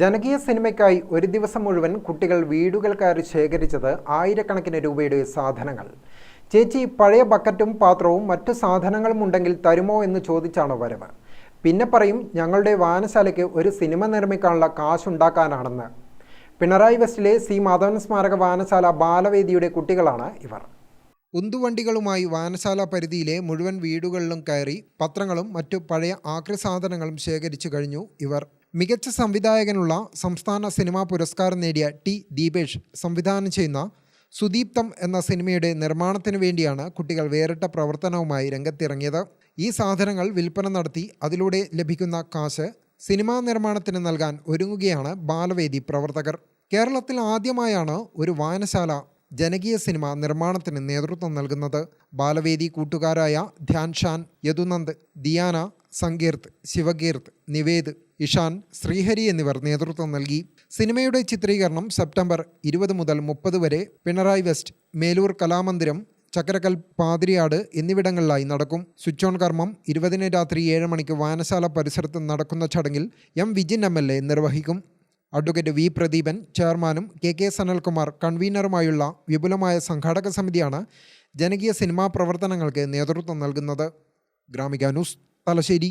ജനകീയ സിനിമയ്ക്കായി ഒരു ദിവസം മുഴുവൻ കുട്ടികൾ വീടുകൾ കയറി ശേഖരിച്ചത് ആയിരക്കണക്കിന് രൂപയുടെ സാധനങ്ങൾ. ചേച്ചി പഴയ ബക്കറ്റും പാത്രവും മറ്റു സാധനങ്ങളും ഉണ്ടെങ്കിൽ തരുമോ എന്ന് ചോദിച്ചാണ് വരവ്. പിന്നെ പറയും ഞങ്ങളുടെ വായനശാലയ്ക്ക് ഒരു സിനിമ നിർമ്മിക്കാനുള്ള കാശുണ്ടാക്കാനാണെന്ന്. പിണറായി വെസ്റ്റിലെ സി മാധവൻ സ്മാരക വായനശാല ബാലവേദിയുടെ കുട്ടികളാണ് ഇവർ. ഉന്തുവണ്ടികളുമായി വായനശാല പരിധിയിലെ മുഴുവൻ വീടുകളിലും കയറി പത്രങ്ങളും മറ്റു പഴയ ആക്രി സാധനങ്ങളും ശേഖരിച്ചു കഴിഞ്ഞു ഇവർ. മികച്ച സംവിധായകനുള്ള സംസ്ഥാന സിനിമാ പുരസ്കാരം നേടിയ ടി ദീപേഷ് സംവിധാനം ചെയ്യുന്ന സുദീപ്തം എന്ന സിനിമയുടെ നിർമ്മാണത്തിന് വേണ്ടിയാണ് കുട്ടികൾ വേറിട്ട പ്രവർത്തനവുമായി രംഗത്തിറങ്ങിയത്. ഈ സാധനങ്ങൾ വിൽപ്പന നടത്തി അതിലൂടെ ലഭിക്കുന്ന കാശ് സിനിമാ നിർമ്മാണത്തിന് നൽകാൻ ഒരുങ്ങുകയാണ് ബാലവേദി പ്രവർത്തകർ. കേരളത്തിൽ ആദ്യമായാണ് ഒരു വായനശാല ജനകീയ സിനിമ നിർമ്മാണത്തിന് നേതൃത്വം നൽകുന്നത്. ബാലവേദി കൂട്ടുകാരായ ധ്യാൻഷാൻ യദുനന്ദ് ദിയാന സങ്കീർത്ത് ശിവകീർത്ത് നിവേദ് ഇഷാൻ ശ്രീഹരി എന്നിവർ നേതൃത്വം നൽകി. സിനിമയുടെ ചിത്രീകരണം സെപ്റ്റംബർ ഇരുപത് മുതൽ മുപ്പത് വരെ പിണറായി വെസ്റ്റ് മേലൂർ കലാമന്ദിരം ചക്കരക്കൽ പാതിരിയാട് എന്നിവിടങ്ങളിലായി നടക്കും. സ്വിച്ച് ഓൺ കർമ്മം ഇരുപതിന് രാത്രി ഏഴ് മണിക്ക് വായനശാല പരിസരത്ത് നടക്കുന്ന ചടങ്ങിൽ M Vijin M L A നിർവഹിക്കും. അഡ്വക്കേറ്റ് വി പ്രദീപൻ ചെയർമാനും കെ കെ സനൽകുമാർ കൺവീനറുമായുള്ള വിപുലമായ സംഘാടക സമിതിയാണ് ജനകീയ സിനിമാ പ്രവർത്തനങ്ങൾക്ക് നേതൃത്വം നൽകുന്നത്. ഗ്രാമിക ന്യൂസ് തലശ്ശേരി.